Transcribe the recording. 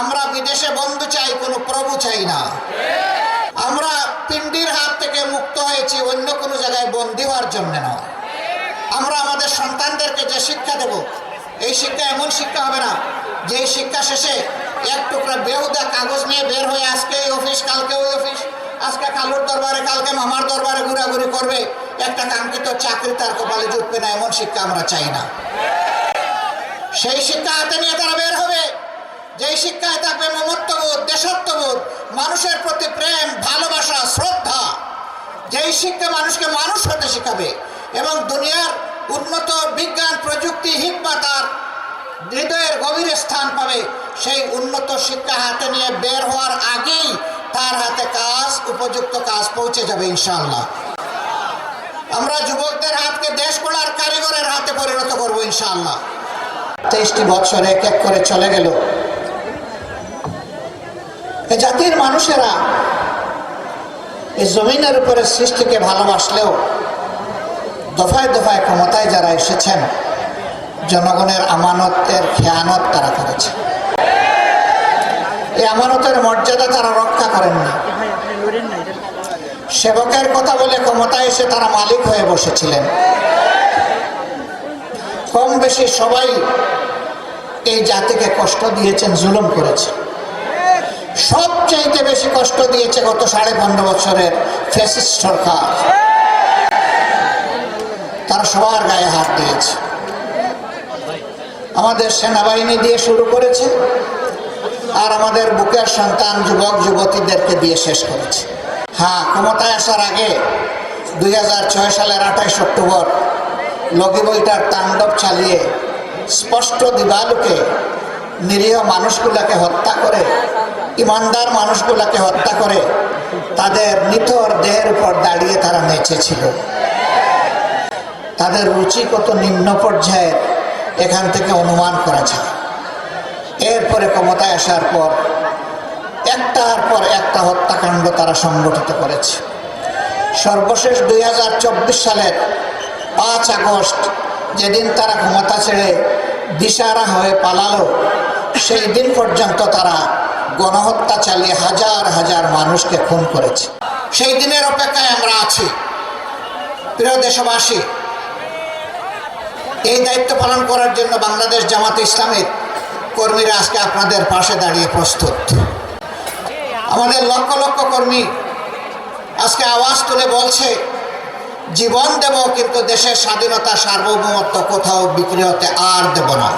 আমরা বিদেশে বন্ধু চাই, কোনো প্রভু চাই না। আমরা পিণ্ডির হাত থেকে মুক্ত হয়েছি, অন্য কোনো জায়গায় বন্দী হওয়ার জন্য নয়। আমরা আমাদের সন্তানদেরকে যে শিক্ষা দেব, এই শিক্ষা এমন শিক্ষা হবে না, যে শিক্ষা শেষে এক টুকরা বেহুদা কাগজ নিয়ে বের হয়ে আজকে এই অফিস, কালকে ওই অফিস, আজকে কালুর দরবারে, কালকে মামার দরবারে ঘোরাঘুরি করবে, একটা কাঙ্ক্ষিত চাকরি তার কপালে জুটবে না, এমন শিক্ষা আমরা চাই না। সেই শিক্ষা হাতে নিয়ে তারা বের হবে। যেই শিক্ষায় থাকবে মমত্ববোধ, দেশত্ববোধ, মানুষের প্রতি প্রেম, ভালোবাসা, শ্রদ্ধা। যেই শিক্ষা মানুষকে মানুষ হতে শেখাবে এবং দুনিয়ার উন্নত বিজ্ঞান, প্রযুক্তি হিকমা তার হৃদয়ের গভীরে স্থান পাবে, সেই উন্নত শিক্ষা হাতে নিয়ে বের হওয়ার আগেই তার হাতে কাজ, উপযুক্ত কাজ পৌঁছে যাবে ইনশাআল্লাহ। আমরা যুবকদের হাতকে দেশ গড়ার কারিগরের হাতে পরিণত করব ইনশাআল্লাহ। তেইশটি বছর এক এক করে চলে গেল। জাতির মানুষেরা এই জমিনের উপরে সৃষ্টিকে ভালোবাসলেও দফায় দফায় ক্ষমতায় যারা এসেছেন, জনগণের আমানতের খেয়ানত তারা করেছে। এই আমানতের মর্যাদা তারা রক্ষা করেন না। সেবকের কথা বলে ক্ষমতায় এসে তারা মালিক হয়ে বসেছিলেন। কম বেশি সবাই এই জাতিকে কষ্ট দিয়েছেন, জুলুম করেছে। সবচাইতে বেশি কষ্ট দিয়েছে গত সাড়ে পনেরো বছরের ফেসিস্ট সরকার। তারা সবার গায়ে হাত দিয়েছে। আমাদের সেনাবাহিনী দিয়ে শুরু করেছে আর আমাদের বুকের সন্তান যুবক, যুবতীদেরকে দিয়ে শেষ করেছে। হ্যাঁ ক্ষমতায় আসার আগে দুই হাজার ছয় সালের আঠাইশ অক্টোবর লগি বইটার তাণ্ডব চালিয়ে স্পষ্ট দিবালুকে নিরীহ মানুষগুলাকে হত্যা করে, ইমানদার মানুষগুলাকে হত্যা করে, তাদের নিথর দেহের উপর দাঁড়িয়ে তারা নেচেছিল। তাদের রুচি কত নিম্ন পর্যায়ের, এখান থেকে অনুমান করা যায়। এরপরে ক্ষমতায় আসার পর, একটার পর একটা হত্যাকাণ্ড তারা সংগঠিত করেছে। সর্বশেষ দুই হাজার চব্বিশ সালের পাঁচ আগস্ট, যেদিন তারা ক্ষমতা ছেড়ে দিশারা হয়ে পালালো সেই দিন পর্যন্ত তারা গণহত্যা চালিয়ে হাজার হাজার মানুষকে খুন করেছে। সেই দিনের অপেক্ষায় আমরা আছি। প্রিয় দেশবাসী, এই দায়িত্ব পালন করার জন্য বাংলাদেশ জামাত ইসলামের কর্মীরা আজকে আপনাদের পাশে দাঁড়িয়ে প্রস্তুত। আমাদের লক্ষ লক্ষ কর্মী আজকে আওয়াজ তুলে বলছে, জীবন দেব, কিন্তু দেশের স্বাধীনতা সার্বভৌমত্ব কোথাও বিক্রি হতে আর দেব না।